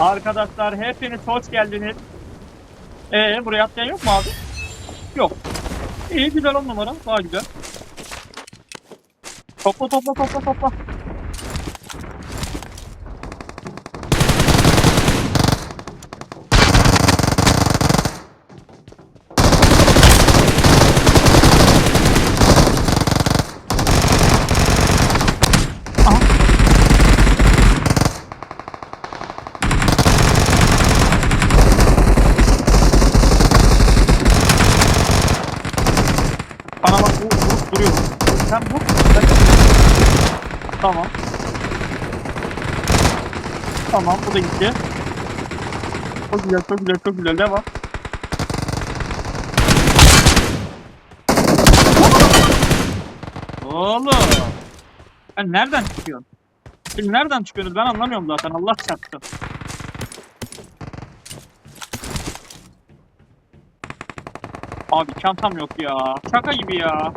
Arkadaşlar hepiniz hoş geldiniz. Ee buraya atlayan yok mu abi? Yok. İyi güzel on numara. Daha güzel. Topla topla topla topla. Aha. Bana bak bu vurup duruyor. Sen vur. Ben... Tamam. Tamam bu da gitti. Çok güzel çok güzel çok güzel devam. Oğlum. Sen nereden çıkıyorsun? Şimdi nereden çıkıyorsunuz ben anlamıyorum zaten Allah çarptı. Abi çantam yok ya. Şaka gibi ya.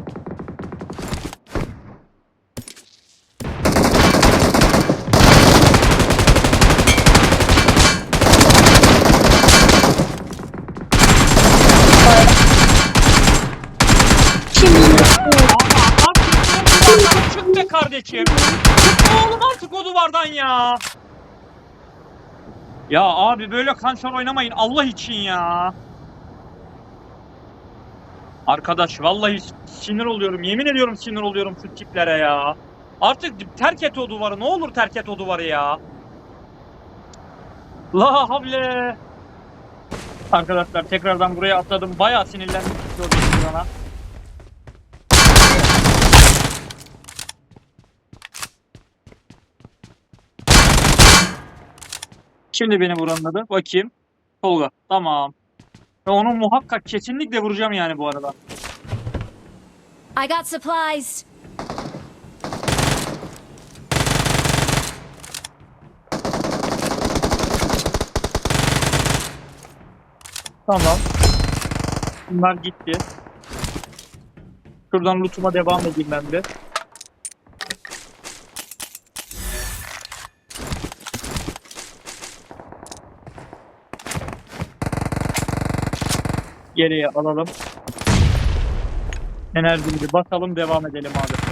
Şimdi Ama artık o duvardan çık be kardeşim. Oğlum artık o duvardan ya. Ya abi böyle kanser oynamayın Allah için ya. Arkadaş vallahi sinir oluyorum. Yemin ediyorum sinir oluyorum şu tiplere ya. Artık terk et o duvarı. Ne olur terk et o duvarı ya. La havle. Arkadaşlar tekrardan buraya atladım. Bayağı sinirlendim. Bana. Şimdi beni vuranladı. Bakayım. Tolga. Tamam. Ve onu muhakkak kesinlikle vuracağım yani bu arada. I got supplies. Tamam. Bunlar gitti. Şuradan lootuma devam edeyim ben de. Geriye alalım. Enerjimizi basalım devam edelim abi.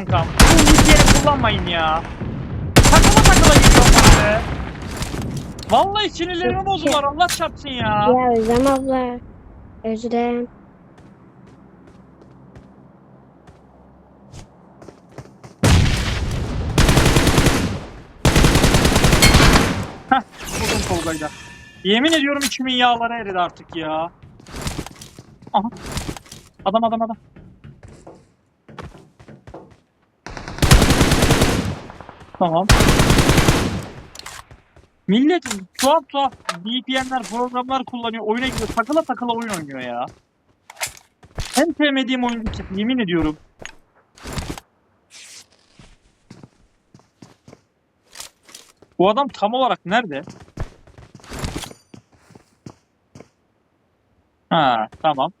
Kankam. Bu yeri kullanmayın ya. Takıla takıla gidiyor bana be. Vallahi sinirlerimi bozdular Allah çarpsın ya. Ya Özlem abla. Özlem. Heh, vurdum Tolga'yla. Yemin ediyorum içimin yağları eridi artık ya. Aha. Adam adam adam. Tamam. Millet tuhaf tuhaf VPN'ler, programlar kullanıyor. Oyuna gidiyor. Takıla takıla oyun oynuyor ya. En sevmediğim oyuncu tip, yemin ediyorum. Bu adam tam olarak nerede? Ha, tamam.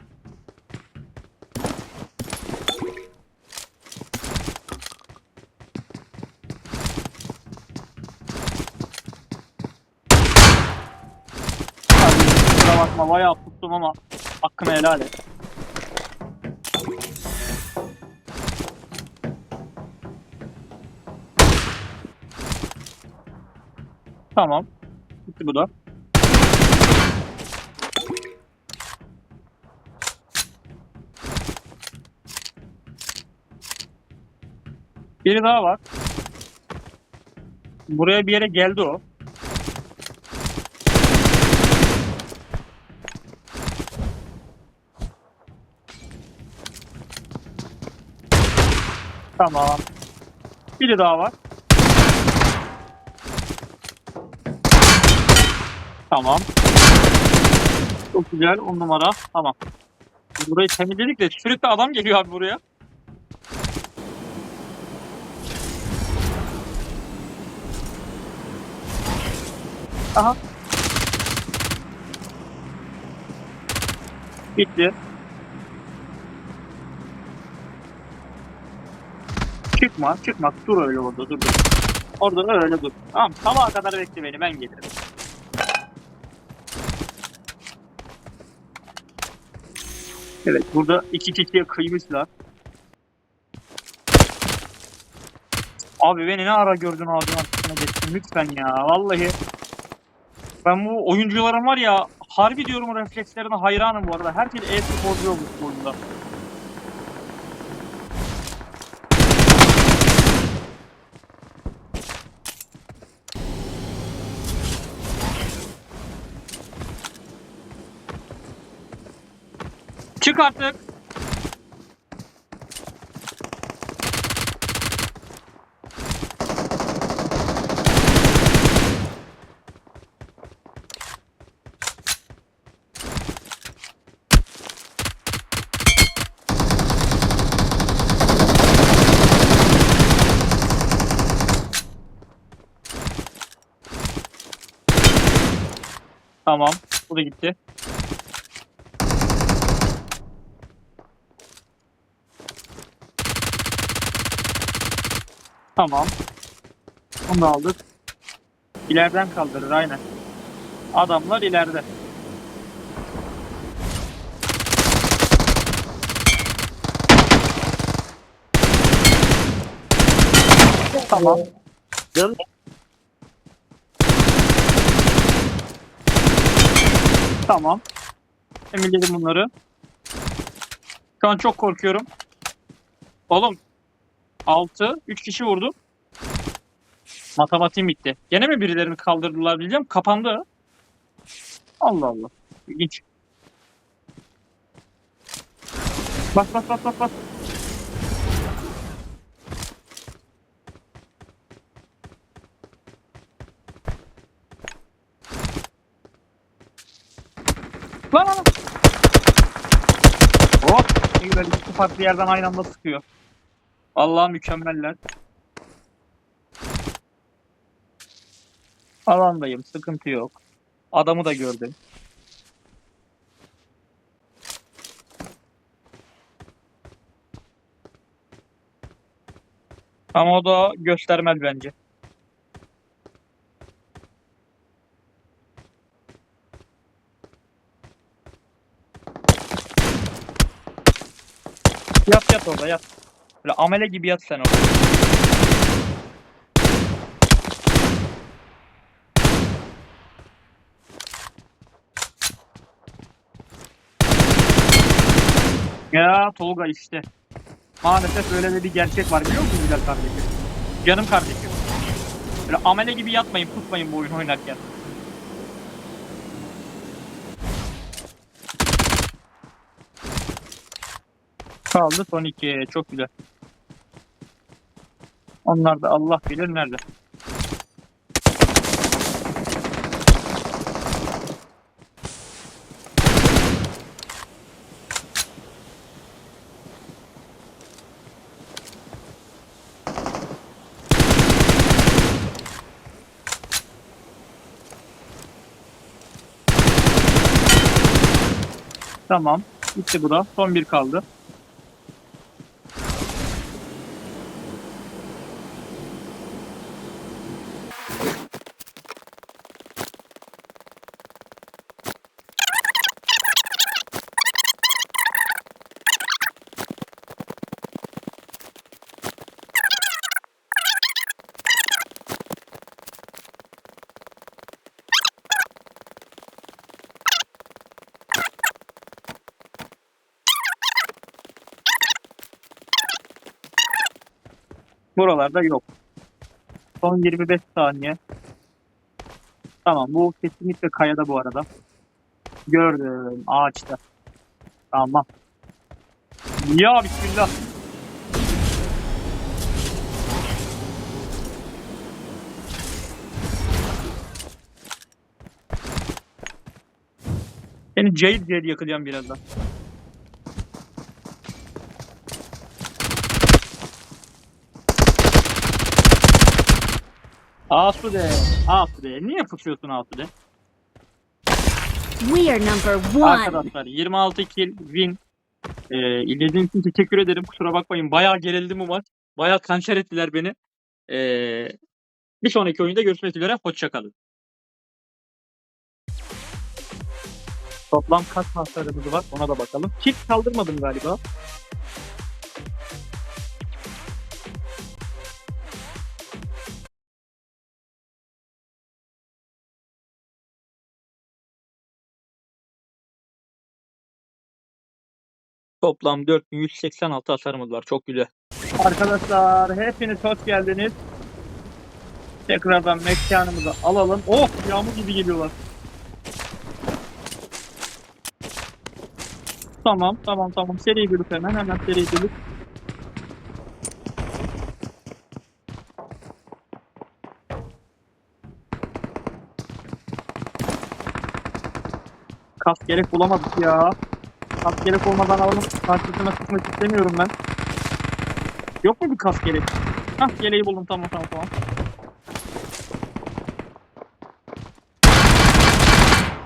Abi, bayağı tuttum ama hakkını helal et. Tamam. Bitti bu da. Biri daha var. Buraya bir yere geldi o. Tamam. Biri daha var. Tamam. Çok güzel. On numara. Tamam. Burayı temizledik de sürekli adam geliyor abi buraya. Aha. Bitti. Çıkma, çıkma. Dur öyle orada, dur. dur. Orada öyle dur. Tamam, sabaha kadar bekle beni, ben gelirim. Evet, burada iki kişiye kıymışlar. Abi beni ne ara gördün ağzın arkasına geçtin lütfen ya. Vallahi ben bu oyuncuların var ya harbi diyorum reflekslerine hayranım bu arada. Herkes e-sporcu olmuş bu oyunda. Çık artık. Tamam. Bu da gitti. Tamam. Da aldık. İleriden kaldırır aynen. Adamlar ileride. Tamam. Dön. Tamam. Emirledim bunları. Şu an çok korkuyorum. Oğlum 6, 3 kişi vurdum. Matematiğim bitti. Gene mi birilerini kaldırdılar diyeceğim. Kapandı. Allah Allah. İlginç. Bas bas bas bas bas. Lan lan lan. Hop. Ne güzel iki farklı yerden aynı anda sıkıyor. Vallahi mükemmeller. Alandayım. Sıkıntı yok. Adamı da gördüm. Ama o da göstermez bence. Yat yat orada yat. Böyle amele gibi yat sen orada. Ya Tolga işte. Maalesef öyle de bir gerçek var biliyor musun güzel kardeşim? Canım kardeşim. Böyle amele gibi yatmayın, tutmayın bu oyunu oynarken. Kaldı son iki. Çok güzel. Onlar da Allah bilir nerede. Tamam. Bitti bu da. Son bir kaldı. Buralarda yok. Son 25 saniye. Tamam bu kesinlikle kayada bu arada. Gördüm ağaçta. Tamam. Ya bismillah. Seni cayır cayır yakacağım birazdan. Asude. Asude. Niye pusuyorsun Asude? We are number one. Arkadaşlar 26 kill win. Ee, izlediğiniz için teşekkür ederim. Kusura bakmayın. Bayağı gerildi bu maç. Bayağı kanser ettiler beni. Ee, bir sonraki oyunda görüşmek üzere. Hoşçakalın. Toplam kaç hasarımız var ona da bakalım. Çift kaldırmadım galiba. Toplam 4186 hasarımız var. Çok güzel. Arkadaşlar hepiniz hoş geldiniz. Tekrardan mekanımızı alalım. Oh yağmur gibi geliyorlar. Tamam tamam tamam. Seri gülüp hemen hemen seri gülüp. Kas gerek bulamadık ya. Kas gerek olmadan alalım. Karşısına çıkmak istemiyorum ben. Yok mu bir kas gerek? Hah yeleği buldum tamam tamam tamam.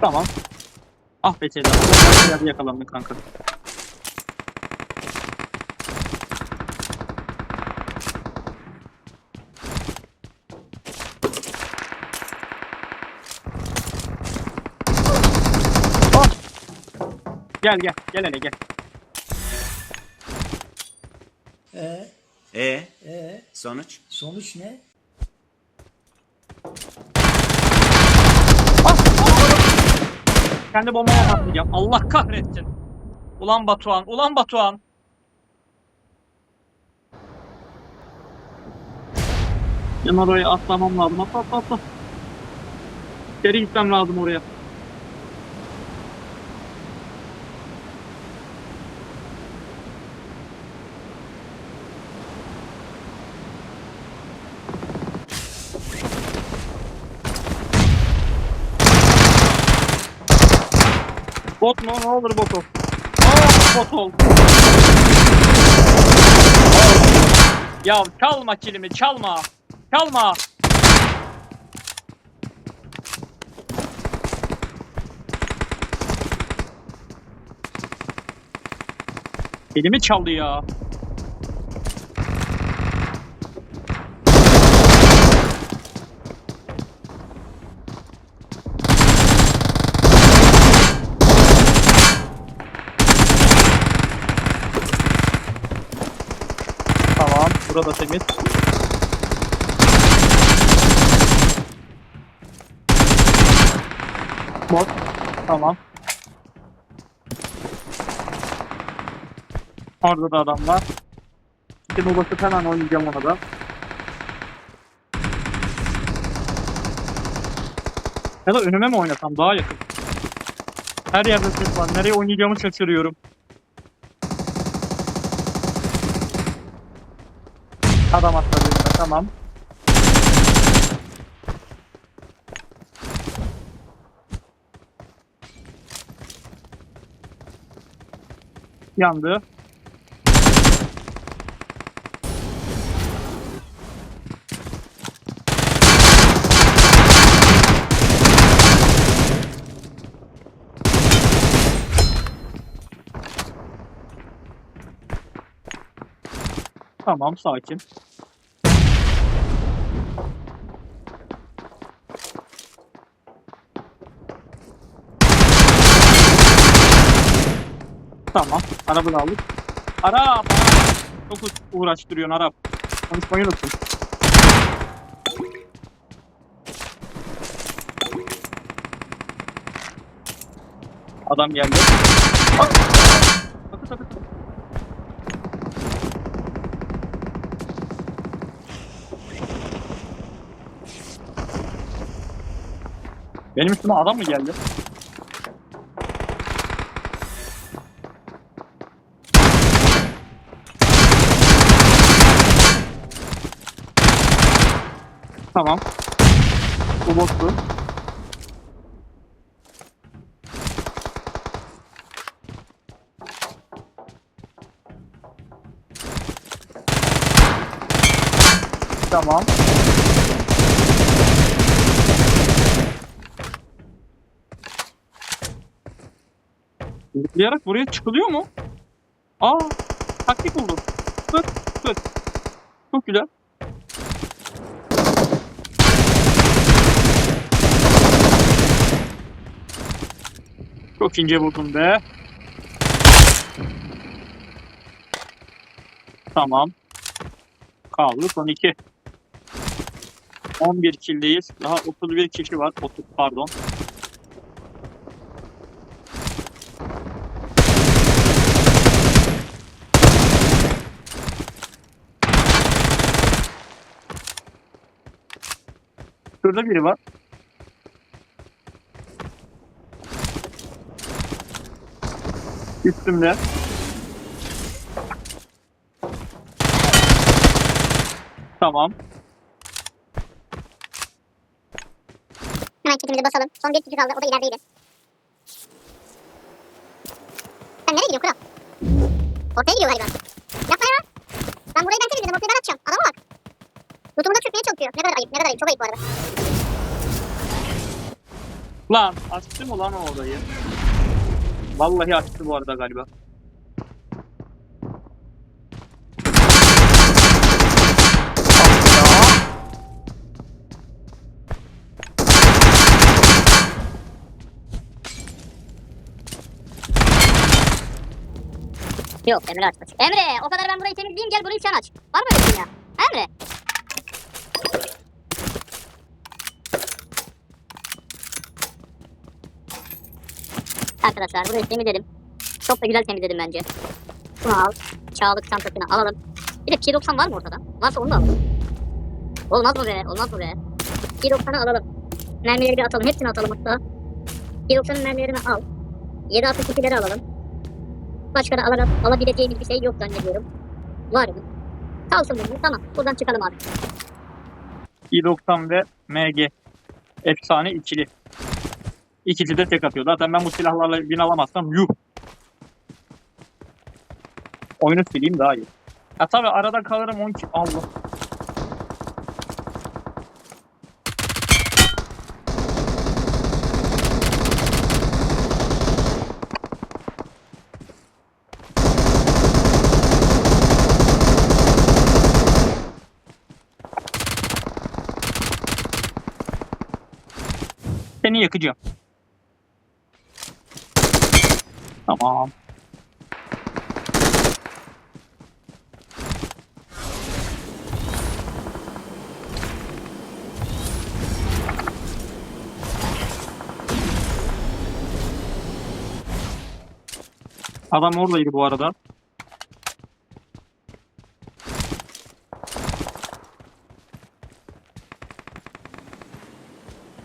Tamam. Ah be yerde yakalandın kanka. Gel gel. Gel hele gel. Ee, E ee, sonuç? sonuç ne? Kendi bombama patlayacağım. Allah kahretsin. Ulan Batuhan. Ulan Batuhan. Ben oraya atlamam lazım. Atla atla atla. Geri gitmem lazım oraya. Bot mu? Ne olur bot ol. Aa, bot ol. Ya çalma kilimi çalma. Çalma. Elimi çaldı ya. Tamam. Burada temiz. Bot. Tamam. Orada da adam var. Şimdi basıp hemen oynayacağım ona da. Ya da önüme mi oynasam daha yakın. Her yerde ses var. Nereye oynayacağımı şaşırıyorum. Adam atladı Tamam. Yandı. Tamam sakin. Tamam. Arabı da aldık. Arap! Çok uğraştırıyorsun Arap. Konuşmayı unuttum. Adam geldi. Sakın sakın. Benim üstüme adam mı geldi? Tamam. Bu bottu. Tamam. Zıplayarak buraya çıkılıyor mu? Aa, taktik buldum. Tık tık. Çok güzel. Çok ince vurdum be. Tamam. Kaldı son iki. 11 kildeyiz. Daha 31 kişi var. 30 pardon. Şurada biri var. Üstümde. Tamam. Hemen kitimizi basalım. Son bir kişi kaldı. O da ilerideydi. Sen nereye gidiyorsun kral? Ortaya gidiyor galiba. Yapma ya. Ben burayı ben temizledim. Ortaya ben atacağım. Adama bak. Lootumu da çökmeye çalışıyor. Ne kadar ayıp. Ne kadar ayıp. Çok ayıp bu arada. Lan açtı mı lan o odayı? Vallahi açtı bu arada galiba. Yok Emre açtı. Emre o kadar ben burayı temizleyeyim gel burayı sen aç. Var mı öyle bir şey ya? Emre. Arkadaşlar burayı temizledim. Çok da güzel temizledim bence. Bunu al. Çağlık çantasını alalım. Bir de P90 var mı ortada? Varsa onu da alalım. Olmaz mı be? Olmaz mı be? P90'ı alalım. Mermileri bir atalım. Hepsini atalım hatta. P90'ın mermilerini al. 7.62'leri alalım. Başka da ala, alabileceğimiz bir şey yok zannediyorum. Var mı? Kalsın bunu. Tamam. Buradan çıkalım abi. i90 ve MG. Efsane ikili. İkisi de tek atıyor. Zaten ben bu silahlarla win alamazsam yuh. Oyunu sileyim daha iyi. Ya tabi arada kalırım 10 ki... Allah. Seni yakacağım. Tamam. Adam oradaydı bu arada.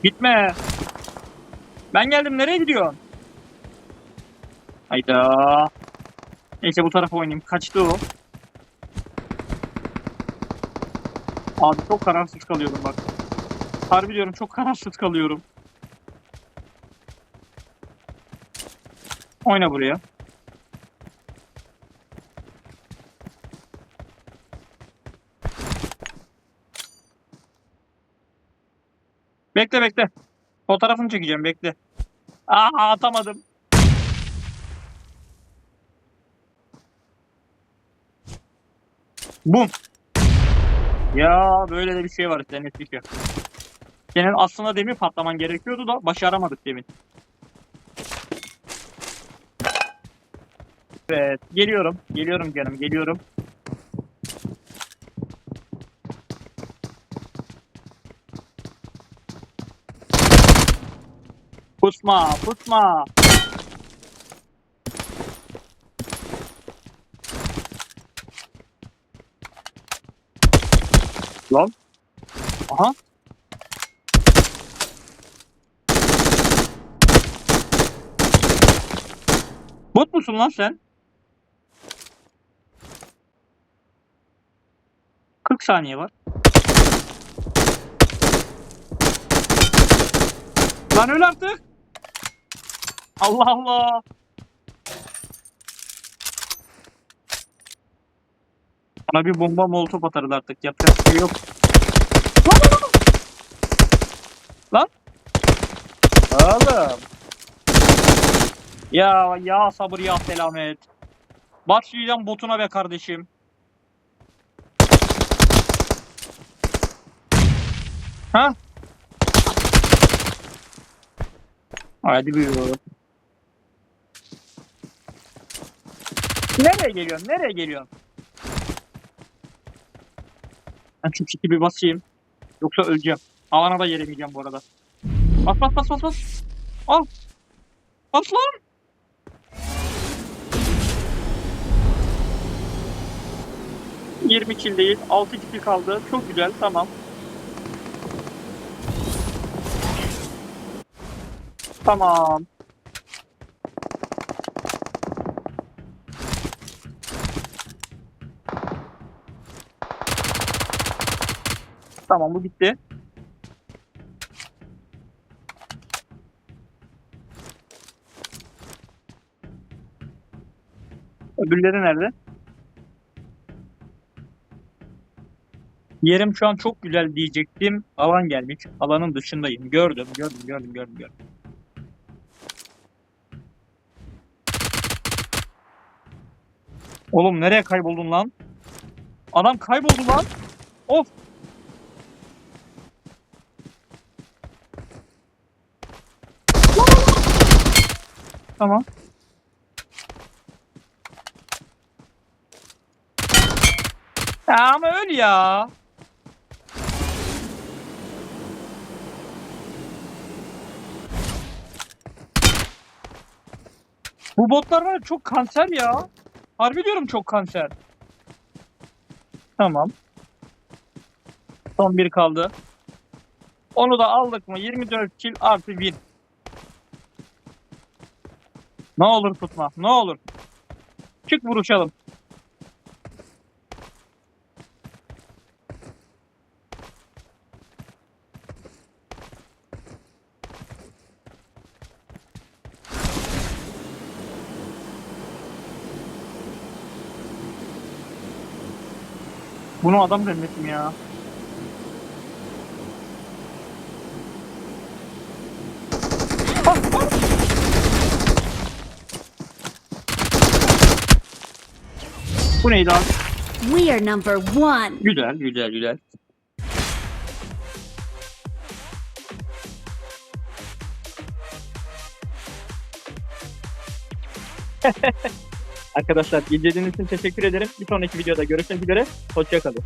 Gitme. Ben geldim. Nereye gidiyorsun? Hayda. Neyse bu tarafa oynayayım. Kaçtı o. Abi çok kararsız kalıyorum bak. Harbi diyorum çok kararsız kalıyorum. Oyna buraya. Bekle bekle. Fotoğrafını çekeceğim bekle. Aa atamadım. Bum. Ya böyle de bir şey var işte Netflix'e. Senin aslında demin patlaman gerekiyordu da başaramadık demin. Evet geliyorum. Geliyorum canım geliyorum. Pusma pusma. Lan. Aha. Bot musun lan sen? 40 saniye var. Lan öl artık. Allah Allah. Bana bir bomba molotof atarız artık. Yapacak bir şey yok. Lan! Oğlum. Ya ya sabır ya selamet. Başlayacağım botuna be kardeşim. Ha? Hadi buyur. Nereye geliyorsun? Nereye geliyorsun? Ben şu kiti bir basayım. Yoksa öleceğim. Alana da yeremeyeceğim bu arada. Bas bas bas bas bas. Al. Bas lan. Yirmi kill değil. 6 kill kaldı. Çok güzel. Tamam. Tamam. Tamam bu gitti. Öbürleri nerede? Yerim şu an çok güzel diyecektim. Alan gelmiş. Alanın dışındayım. Gördüm, gördüm, gördüm, gördüm, gördüm. Oğlum nereye kayboldun lan? Adam kayboldu lan. Of. Tamam. Ya ama öl ya. Bu botlar var çok kanser ya. Harbi diyorum çok kanser. Tamam. Son bir kaldı. Onu da aldık mı? 24 kill artı 1. Ne olur tutma. Ne olur. Çık vuruşalım. Bunu adam zannettim ya. Bu neydi abi? We are number one. Güzel, güzel, güzel. Arkadaşlar izlediğiniz için teşekkür ederim. Bir sonraki videoda görüşmek üzere. Hoşçakalın.